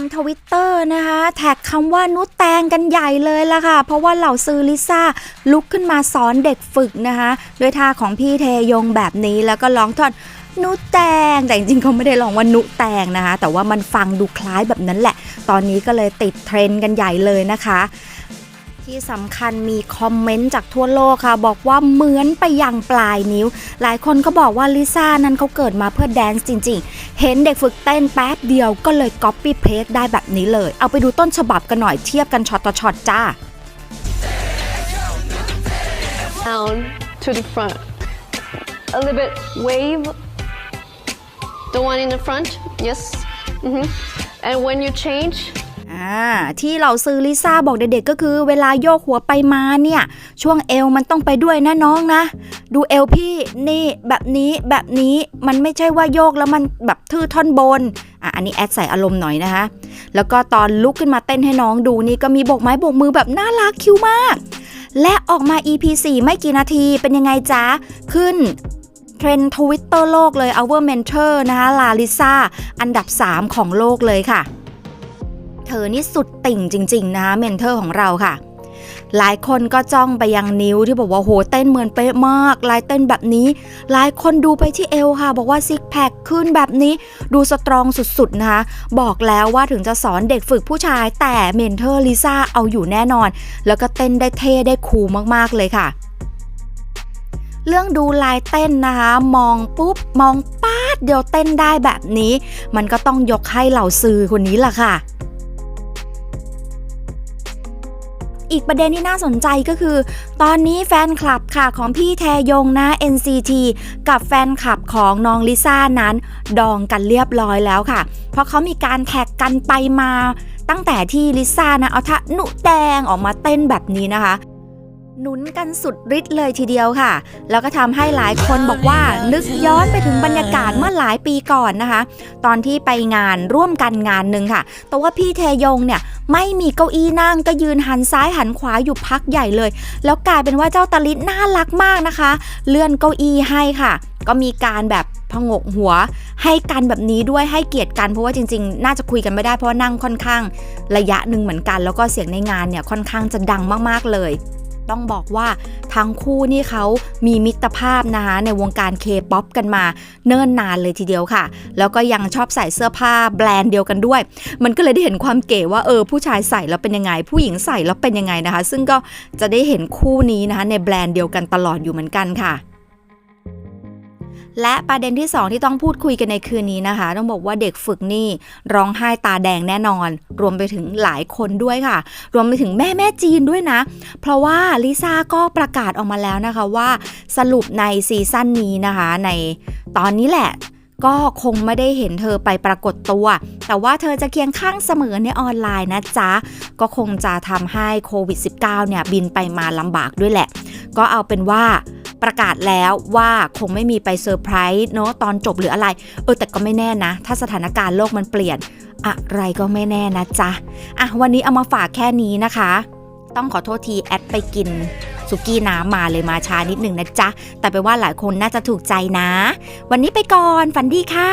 ำทวิตเตอร์นะคะ แท็กคำว่านุแตงกันใหญ่เลยล่ะค่ะ เพราะว่าเหล่าซื้อลิซ่าลุกขึ้นมาสอนเด็กฝึกนะคะด้วยท่าของพี่เทยงแบบนี้แล้วก็ร้องทอนนุแตงแต่จริงๆเขาไม่ได้ร้องว่านุแตงนะคะ แต่ว่ามันฟังดูคล้ายแบบนั้นแหละ ตอนนี้ก็เลยติดเทรนด์กันใหญ่เลยนะคะ ที่สำคัญมีคอมเมนต์จากทั่วโลกค่ะ บอกว่าเหมือนไปอย่างปลายนิ้ว หลายคนก็บอกว่าลิซ่านั้นเขาเกิดมาเพื่อแดนซ์จริง ๆ เห็นเด็กฝึกเต้นแป๊บเดียวก็เลยก๊อปปี้เพสได้แบบนี้เลย เอาไปดูต้นฉบับกันหน่อยเทียบกันช็อตต่อช็อตจ้า down to the front. A little bit wave. The one in the front, yes. hmm And when you change, ที่เราซื้อลิซ่าบอกเด็กๆก็คือ เวลาโยกหัวไปมาเนี่ยช่วงเอวมันต้องไปด้วยนะน้องนะ ดูเอวพี่นี่แบบนี้แบบนี้มันไม่ใช่ว่าโยกแล้วมันแบบทื่อท่อนบนอะอันนี้แอดใส่อารมณ์หน่อยนะคะ แล้วก็ตอนลุกขึ้นมาเต้นให้น้องดูนี่ก็มีโบกไม้โบกมือแบบน่ารักคิ้วมาก และออกมา EP 4 ไม่กี่นาทีเป็นยังไงจ๊ะขึ้นเทรนด์ทวิตเตอร์โลกเลย Our Mentor นะคะลาลิซ่าอันดับ 3 ของโลกเลยค่ะ เธอนี่สุดติ่งจริง ๆนะคะเมนเทอร์ของเราค่ะ หลายคนก็จ้องไปยังนิ้วที่บอกว่าโหเต้นเหมือนเป๊ะมาก ลายเต้นแบบนี้ หลายคนดูไปที่เอวค่ะ บอกว่าซิกแพคขึ้นแบบนี้ ดูสตรองสุดๆนะคะ บอกแล้วว่าถึงจะสอนเด็กฝึกผู้ชาย แต่เมนเทอร์ลิซ่าเอาอยู่แน่นอน แล้วก็เต้นได้เท่ได้คูลมากๆเลยค่ะเรื่องดูลายเต้นนะคะ มองปุ๊บ มองป้าดเดียวเต้นได้แบบนี้ มันก็ต้องยกให้เหล่าซื้อคนนี้ล่ะค่ะ อีกประเด็นที่น่าสนใจก็คือ ตอนนี้แฟนคลับค่ะของพี่แทยงนะ NCT กับแฟนคลับของน้องลิซ่านั้น ดองกันเรียบร้อยแล้วค่ะ เพราะเขามีการแท็กกันไปมาตั้งแต่ที่ลิซ่านะเอาทะนุแดงออกมาเต้นแบบนี้นะคะ หนุนกันสุดฤทธิ์เลยทีเดียวค่ะ แล้วก็ทำให้หลายคนบอกว่านึกย้อนไปถึงบรรยากาศเมื่อหลายปีก่อนนะคะ ตอนที่ไปงานร่วมกันงานหนึ่งค่ะ แต่ว่าพี่เทยงเนี่ยไม่มีเก้าอี้นั่งก็ยืนหันซ้ายหันขวาอยู่พักใหญ่เลย แล้วกลายเป็นว่าเจ้าตะลิดน่ารักมากนะคะ เลื่อนเก้าอี้ให้ค่ะ ก็มีการแบบพงกหัว ให้กันแบบนี้ด้วยให้เกียรติกันเพราะว่าจริงๆ น่าจะคุยกันไม่ได้เพราะนั่งค่อนข้าง ระยะหนึ่งเหมือนกัน แล้วก็เสียงในงานเนี่ยค่อนข้างจะดังมากๆเลย ต้องบอกว่าทั้งคู่นี่เขามีมิตรภาพนะคะในวงการเคป๊อปกันมาเนิ่นนานเลยทีเดียวค่ะ แล้วก็ยังชอบใส่เสื้อผ้าแบรนด์เดียวกันด้วย มันก็เลยได้เห็นความเก๋ว่าเออผู้ชายใส่แล้วเป็นยังไง ผู้หญิงใส่แล้วเป็นยังไงนะคะ ซึ่งก็จะได้เห็นคู่นี้นะคะในแบรนด์เดียวกันตลอดอยู่เหมือนกันค่ะ และประเด็นที่ 2 ที่ต้องพูดคุยกันในคืนนี้นะคะ ต้องบอกว่าเด็กฝึกนี่ร้องไห้ตาแดงแน่นอน รวมไปถึงหลายคนด้วยค่ะ รวมไปถึงแม่แม่จีนด้วยนะ เพราะว่าลิซ่าก็ประกาศออกมาแล้วนะคะว่าสรุปในซีซั่นนี้นะคะ ในตอนนี้แหละก็คงไม่ได้เห็นเธอไปปรากฏตัว แต่ว่าเธอจะเคียงข้างเสมอในออนไลน์นะจ๊ะ ก็คงจะทำให้โควิด -19 เนี่ยบินไปมาลำบากด้วยแหละ ก็เอาเป็นว่า ประกาศแล้วว่าคงไม่มีไปเซอร์ไพรส์เนาะตอนจบหรืออะไร เออแต่ก็ไม่แน่นะ ถ้าสถานการณ์โลกมันเปลี่ยน อะไรก็ไม่แน่นะจ๊ะ อะ วันนี้เอามาฝากแค่นี้นะคะ ต้องขอโทษทีแอดไปกินสุกี้น้ำมาเลยมาช้านิดหนึ่งนะจ๊ะ แต่ไปว่าหลายคนน่าจะถูกใจนะ วันนี้ไปก่อนฝันดีค่ะ